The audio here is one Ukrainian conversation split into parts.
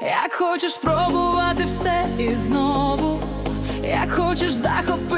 Як хочеш пробувати все і знову, як хочеш захопити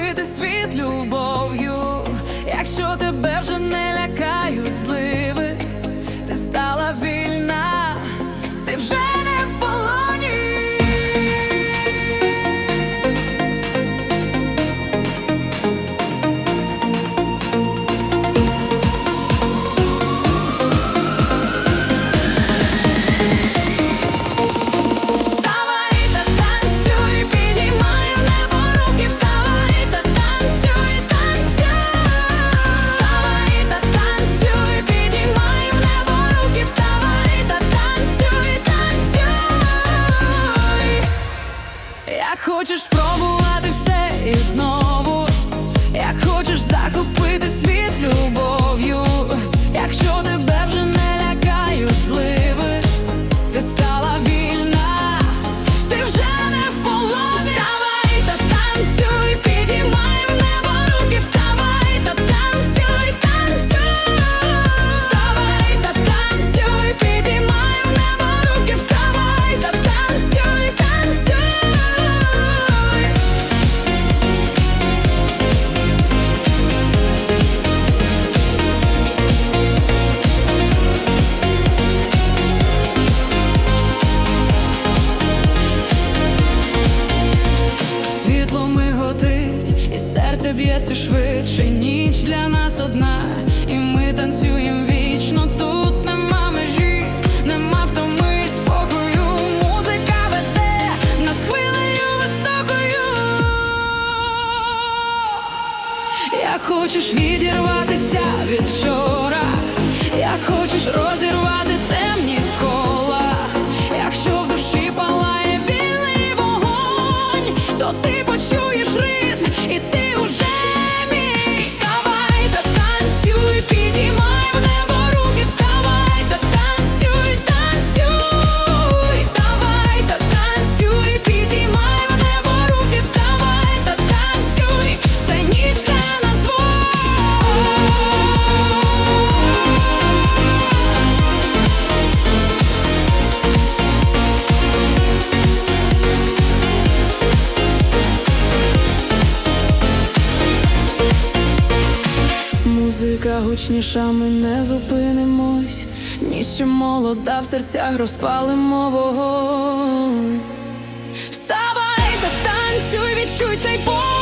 і знову, як хочеш захопити світ любов'ю, б'ється швидше. Ніч для нас одна, і ми танцюємо вічно. Тут нема межі, нема втоми спокою. Музика веде нас хвилею високою. Як хочеш відірватися від вчора, як хочеш розірвати темні кола, якщо в душі палає вільний вогонь, то ти почуєш ритм, і ти уже гучніша, ми не зупинимось. Ніщо молода в серцях розпалимо вогонь. Вставай та танцюй, відчуй цей бой.